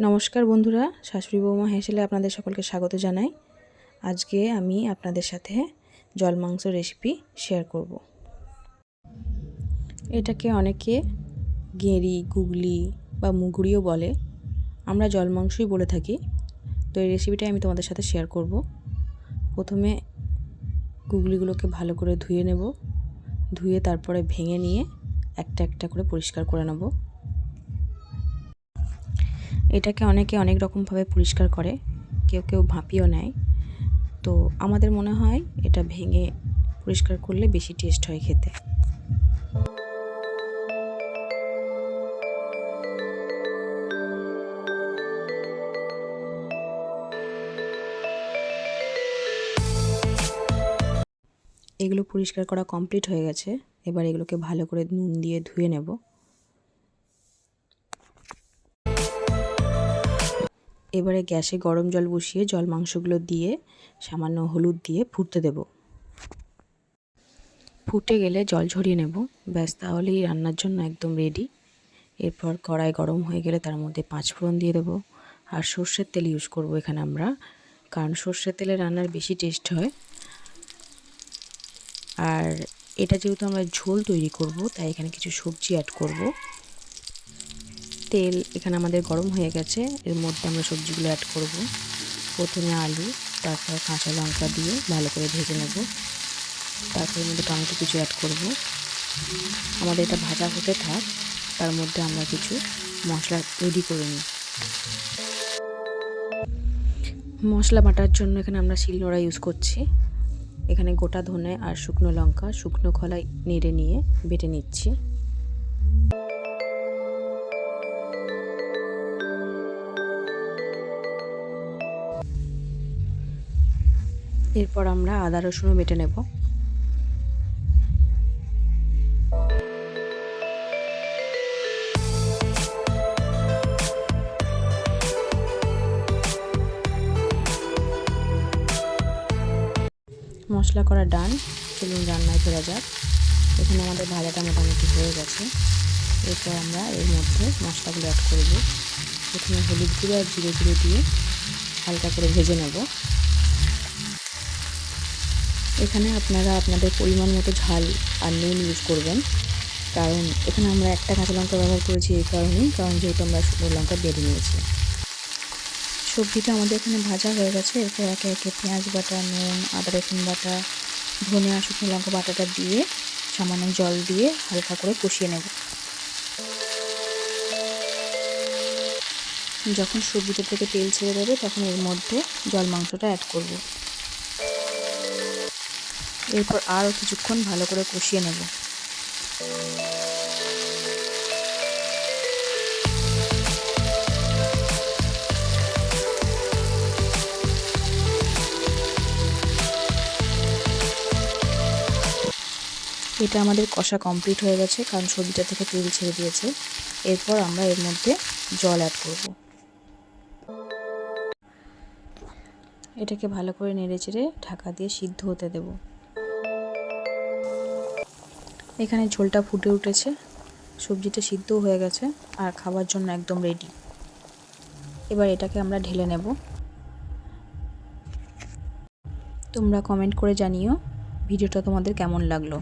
নমস্কার বন্ধুরা, শাশুড়ি বৌমা হেসেলে আপনাদের সকলকে স্বাগত জানাই। আজকে আমি আপনাদের সাথে জল মাংস রেসিপি শেয়ার করব। এটাকে অনেকে গেঁড়ি, গুগলি বা মুগুরিও বলে। আমরা জল মাংসই বলে থাকি। তো এই রেসিপিটাই আমি তোমাদের সাথে শেয়ার করব। প্রথমে গুগলিগুলোকে ভালো করে ধুয়ে নেব। ধুয়ে তারপরে ভেঙে নিয়ে একটা একটা করে পরিষ্কার করে নেব। এটাকে অনেকে অনেক রকমভাবে পরিষ্কার করে, কেউ কেউ ভাপিও নেয়। তো আমাদের মনে হয় এটা ভেঙে পরিষ্কার করলে বেশি টেস্ট হয় খেতে। এগুলো পরিষ্কার করা কমপ্লিট হয়ে গেছে। এবার এগুলোকে ভালো করে নুন দিয়ে ধুয়ে নেব। এবারে গ্যাসে গরম জল বসিয়ে জল মাংসগুলো দিয়ে, সামান্য হলুদ দিয়ে ফুটতে দেব। ফুটে গেলে জল ঝরিয়ে নেব। ব্যাস, তাহলেই রান্নার জন্য একদম রেডি এরপর কড়াই গরম হয়ে গেলে তার মধ্যে পাঁচ ফোড়ন দিয়ে দেবো। আর সর্ষের তেল ইউজ করব এখানে আমরা, কারণ সর্ষের তেলে রান্নার বেশি টেস্ট হয়। আর এটা যেহেতু আমরা ঝোল তৈরি করব, তাই এখানে কিছু সবজি অ্যাড করব। তেল এখানে আমাদের গরম হয়ে গেছে। এর মধ্যে আমরা সবজিগুলো অ্যাড করব। প্রথমে আলু, তারপর কাঁচা লঙ্কা দিয়ে ভালো করে ভেজে নেব। তারপরে মধ্যে টমেটো কিছু অ্যাড করব। আমাদের এটা ভাজা হতে থাক, তার মধ্যে আমরা কিছু মশলা রেডি করে নিই। মশলা বাটার জন্য এখানে আমরা শিলনোড়া ইউজ করছি। এখানে গোটা ধনে আর শুকনো লঙ্কা, শুকনো খোলাই নেড়ে নিয়ে বেটে নিচ্ছি। এরপর আমরা আদা, রসুনও বেটে নেব। মশলা করা ডান, চলুন রান্নায় ফেরা যাক। এখানে আমাদের ভাজাটা মোটামুটি হয়ে গেছে। এরপর আমরা এর মধ্যে মশলাগুলো অ্যাড করব প্রথমে হলুদ গুঁড়ো আর জিরে গুঁড়ো দিয়ে হালকা করে ভেজে নেব। এখানে আপনারা আপনাদের পরিমাণ মতো ঝাল আর নুন ইউজ করবেন। কারণ এখানে আমরা একটা কাঁচা লঙ্কা ব্যবহার করেছি এই কারণেই, কারণ যেহেতু আমরা শুকনো লঙ্কা বেড়ে নিয়েছি। সবজিটা আমাদের এখানে ভাজা হয়ে গেছে। এরপর একে একে পেঁয়াজ বাটা, নুন, আদা, রসুন বাটা ধনে আর শুকনো লঙ্কা বাটাটা দিয়ে সামান্য জল দিয়ে হালকা করে কষিয়ে নেব। যখন সবজিটা থেকে তেল ছেড়ে দেবে, তখন এর মধ্যে জল মাংসটা অ্যাড করব। এরপর আরও কিছুক্ষণ ভালো করে কষিয়ে নেব। এটা আমাদের কষা কমপ্লিট হয়ে গেছে, কারণ সবজিটা থেকে তেল ছেড়ে দিয়েছে। এরপর আমরা এর মধ্যে জল অ্যাড করব। এটাকে ভালো করে নেড়ে চেড়ে ঢাকা দিয়ে সিদ্ধ হতে দেব। এখানে ঝোলটা ফুটে উঠেছে, সবজিটা সিদ্ধ হয়ে গেছে আর খাবার জন্য একদম রেডি এবার এটাকে আমরা ঢেলে নেব। তোমরা কমেন্ট করে জানিও ভিডিওটা তোমাদের কেমন লাগল।